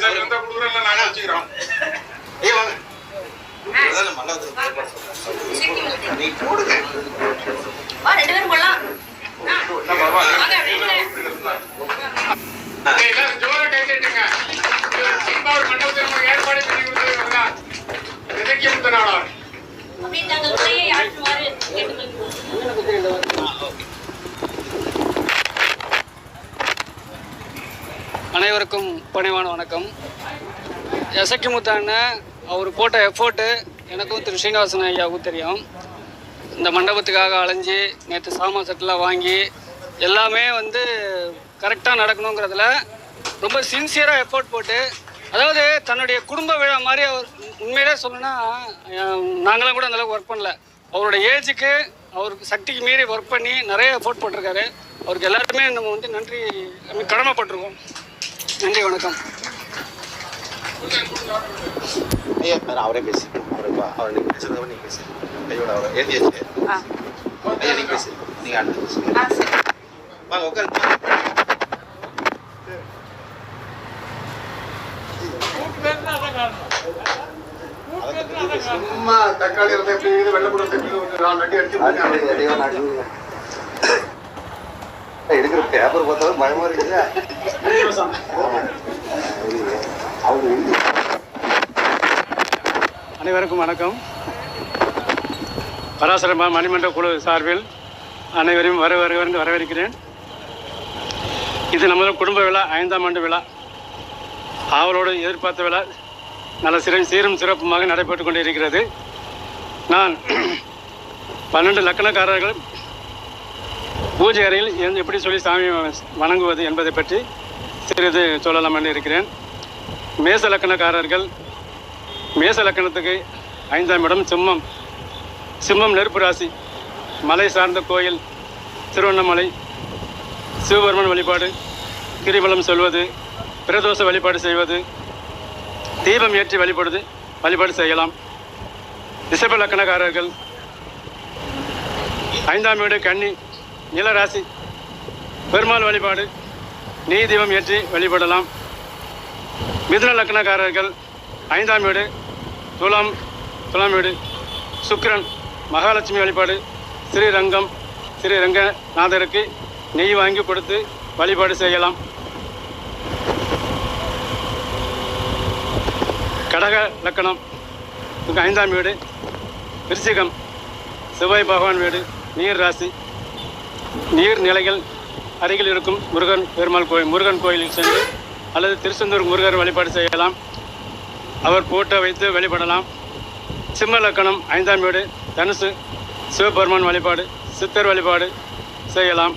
Sir எந்த கொடுக்குறோம் நாங்க வச்சுக்கிறோம் ஏய் வாங்க. அதான் மண்டபத்துக்கு நீ போடுங்க. வா ரெண்டு பேரும் அனைவருக்கும் பணிவான வணக்கம். எசக்கி முத்தான அவர் போட்ட எஃபோர்ட்டு எனக்கும் திரு ஸ்ரீனிவாசன் ஐயாவுக்கும் தெரியும். இந்த மண்டபத்துக்காக அலைஞ்சு நேற்று சாமான் செட்டெலாம் வாங்கி எல்லாமே வந்து கரெக்டாக நடக்கணுங்கிறதுல ரொம்ப சின்சியராக எஃபோர்ட் போட்டு அதாவது தன்னுடைய குடும்ப விழா மாதிரி அவர் உண்மையிலே சொல்லணும்னா நாங்களாம் கூட அந்தளவுக்கு ஒர்க் பண்ணல. அவரோட ஏஜுக்கு அவருக்கு சக்திக்கு மீறி ஒர்க் பண்ணி நிறைய எஃபோர்ட் போட்டிருக்காரு. அவருக்கு எல்லாருமே நம்ம வந்து நன்றி கடமைப்பட்டிருக்கோம். நன்றி வணக்கம். ஐயா அவரே பேசி அவரை பா- அவர் நீங்க பேசுறத விட நீங்க பேசி. கையோட அவரை எழுதியாச்சு ஐயா நீங்க பேசி. நீங்க அடுத்து பேசுங்க வாங்க உட்காருங்க. சும்மா தக்காளி இருக்குது, ஒரு நாலு அடி அடிச்சு. எடுக்கிற பேப்பர் பார்த்தாலும் பயமா இருக்குது? அனைவருக்கும் வணக்கம். பராசரமா மணிமன்ற குழு சார்பில் அனைவரையும் வர வருவருந்து வரவேற்கிறேன். இது நமது குடும்ப விழா ஐந்தாம் ஆண்டு விழா. ஆவலோடு எதிர்பார்த்த விழா நல்ல சிறை சீரும் சிறப்புமாக நடைபெற்று கொண்டு இருக்கிறது நான் பன்னெண்டு லக்கணக்காரர்கள் பூஜை அறையில் எப்படி சொல்லி சாமி வணங்குவது என்பதை பற்றி சிறிது சொல்லலாம் என்று இருக்கிறேன். மேச லக்கணக்காரர்கள் மேச லக்கணத்துக்கு ஐந்தாம் இடம் சிம்மம். சிம்மம் நெருப்பு ராசி மலை சார்ந்த கோயில் திருவண்ணாமலை சிவபெருமன் வழிபாடு கிரிவலம் சொல்வது பிரதோஷ வழிபாடு செய்வது தீபம் ஏற்றி வழிபடுது வழிபாடு செய்யலாம். ரிஷப லக்கணக்காரர்கள் ஐந்தாம் வீடு கன்னி நிலராசி. பெருமாள் வழிபாடு. நெய் தீபம் ஏற்றி வழிபடலாம். மிதுன லக்னக்காரர்கள் ஐந்தாம் வீடு துலாம் துலாம் வீடு சுக்கிரன் மகாலட்சுமி வழிபாடு ஸ்ரீரங்கம் ஸ்ரீரங்கநாதருக்கு நெய் வாங்கி கொடுத்து வழிபாடு செய்யலாம். கடக லக்கணம் ஐந்தாம் வீடு விருச்சிகம் செவ்வாய் பகவான் வீடு நீர் ராசி. நீர் நிலைகள் அருகில் இருக்கும் முருகன் பெருமாள் கோயில் முருகன் கோயிலில் சென்று அல்லது திருச்செந்தூர் முருகர் வழிபாடு செய்யலாம். அவர் போட்டோ வைத்து வழிபடலாம் சிம்ம லக்கணம் ஐந்தாம் வீடு தனுசு சிவபெருமான் வழிபாடு சித்தர் வழிபாடு செய்யலாம்.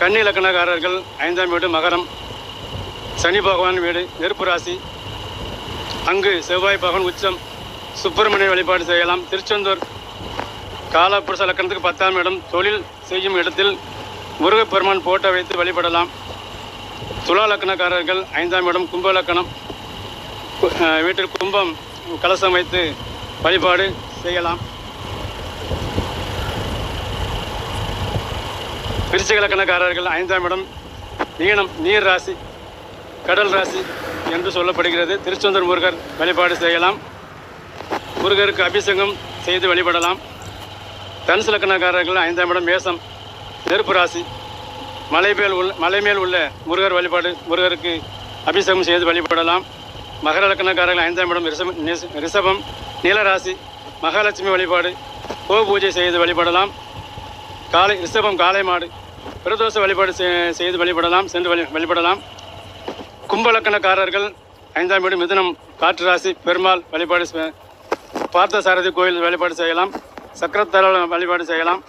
கன்னி லக்கணக்காரர்கள் ஐந்தாம் வீடு மகரம். சனி பகவான் வீடு நெருப்பு ராசி. அங்கு செவ்வாய் பகவான் உச்சம். சுப்பிரமணிய வழிபாடு செய்யலாம். திருச்செந்தூர் காலப்புருஷ லக்கணத்துக்கு பத்தாம் இடம். தொழில் செய்யும் இடத்தில் முருகப்பெருமான் போட்டோ வைத்து வழிபடலாம். துலா லக்கணக்காரர்கள் ஐந்தாம் இடம் கும்ப லக்கணம் வீட்டில் கும்பம் கலசம் வைத்து வழிபாடு செய்யலாம். விருச்சிக லக்கணக்காரர்கள் ஐந்தாம் இடம் மீனம் நீர் ராசி கடல் ராசி என்று சொல்லப்படுகிறது. திருச்செந்தூர் முருகர் வழிபாடு செய்யலாம். முருகருக்கு அபிஷேகம் செய்து வழிபடலாம். தனுசு லக்கணக்காரர்கள் ஐந்தாம் இடம் மேசம் நெருப்பு ராசி. மலை மேல் உள்ள மலை மேல் உள்ள முருகர் வழிபாடு முருகருக்கு அபிஷேகம் செய்து வழிபடலாம். மகர லக்கணக்காரர்கள் ஐந்தாம் இடம் ரிஷபம் ரிஷபம் நீலராசி மகாலட்சுமி வழிபாடு கோ பூஜை செய்து வழிபடலாம். காலை ரிஷபம் காளை மாடு பிரதோஷ வழிபாடு செய்து வழிபடலாம் சென்று வழி வழிபடலாம். கும்பலக்கணக்காரர்கள் ஐந்தாம் இடம் மிதுனம் காற்று ராசி பெருமாள் வழிபாடு பார்த்த சாரதி கோயில் வழிபாடு செய்யலாம். சக்கரத்தல வழிபாடு செய்யலாம்.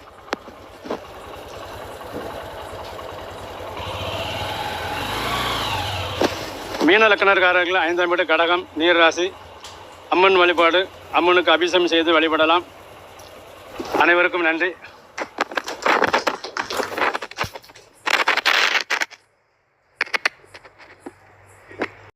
மீன லக்கணக்காரர்கள் ஐந்தாம் வீடு கடகம் நீர் ராசி அம்மன் வழிபாடு அம்மனுக்கு அபிஷேகம் செய்து வழிபடலாம். அனைவருக்கும் நன்றி.